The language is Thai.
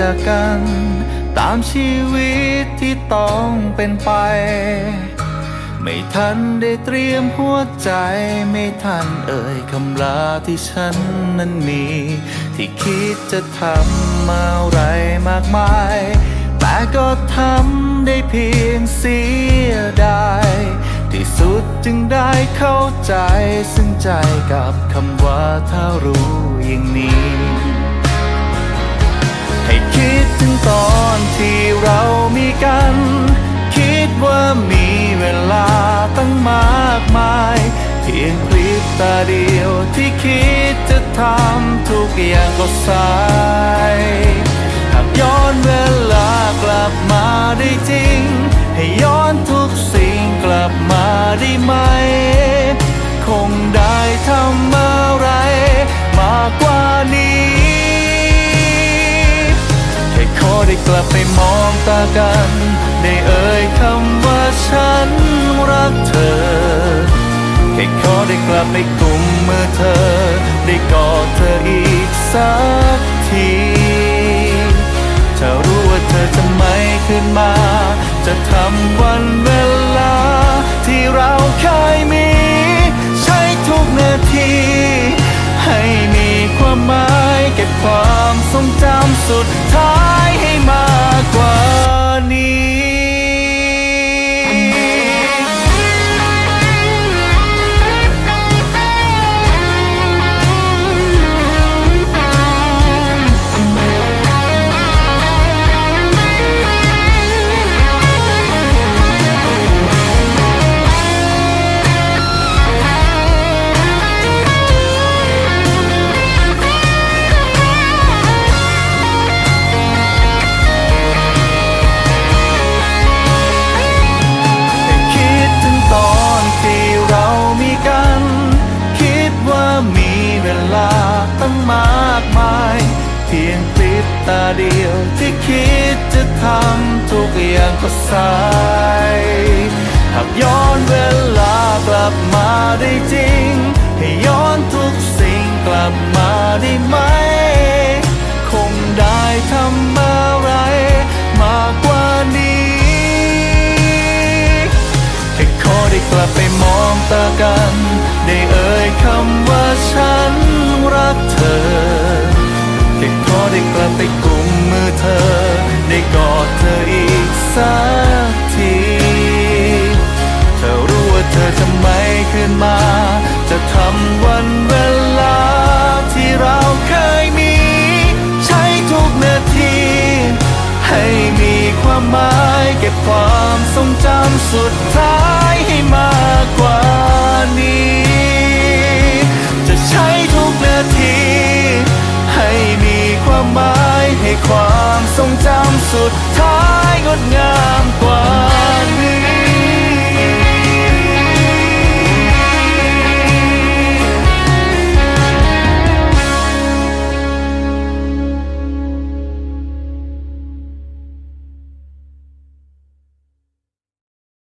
จากกัน ตามชีวิตที่ต้องเป็นไป ไม่ทันได้เตรียมหัวใจ ไม่ทันเอ่ยคำลาที่ฉันนั้นมี ที่คิดจะทำอะไรมากมาย แต่ก็ทำได้เพียงเสียดายที่สุดจึงได้เข้าใจ ซึ่งใจกับคำว่าถ้ารู้อย่างนี้ อนที่เรามีกัน คิดว่ามีเวลาตั้งมากมาย เพียงพริบตาเดียวที่คิดจะทำทุกอย่างก็สาย หากย้อนเวลากลับมาได้จริง กลับไปมองตากันได้เอ่ยคำว่าฉันรักเธอแค่ขอได้กลับไปกุมมือเธอ ได้กอดเธออีกสักทีถ้ารู้ว่าเธอจะไม่ขึ้นมา จะทำวันเวลา ที่เราเคยมี ใช้ทุกนาที ให้มีความหมายเก็บความทรงจำสุดท้าย เพียงพริบตาเดียวที่คิดจะทำทุกอย่างก็สายหากย้อนเวลากลับมาได้จริง ให้ย้อนทุกสิ่งกลับมาได้ไหม คงได้ทำอะไรมากกว่านี้แค่ขอได้กลับไปมอง ความหมายเก็บความทรงจำสุดท้ายให้มากกว่านี้ จะใช้ทุกนาที ให้มีความหมายให้ความทรงจำสุดท้ายงดงาม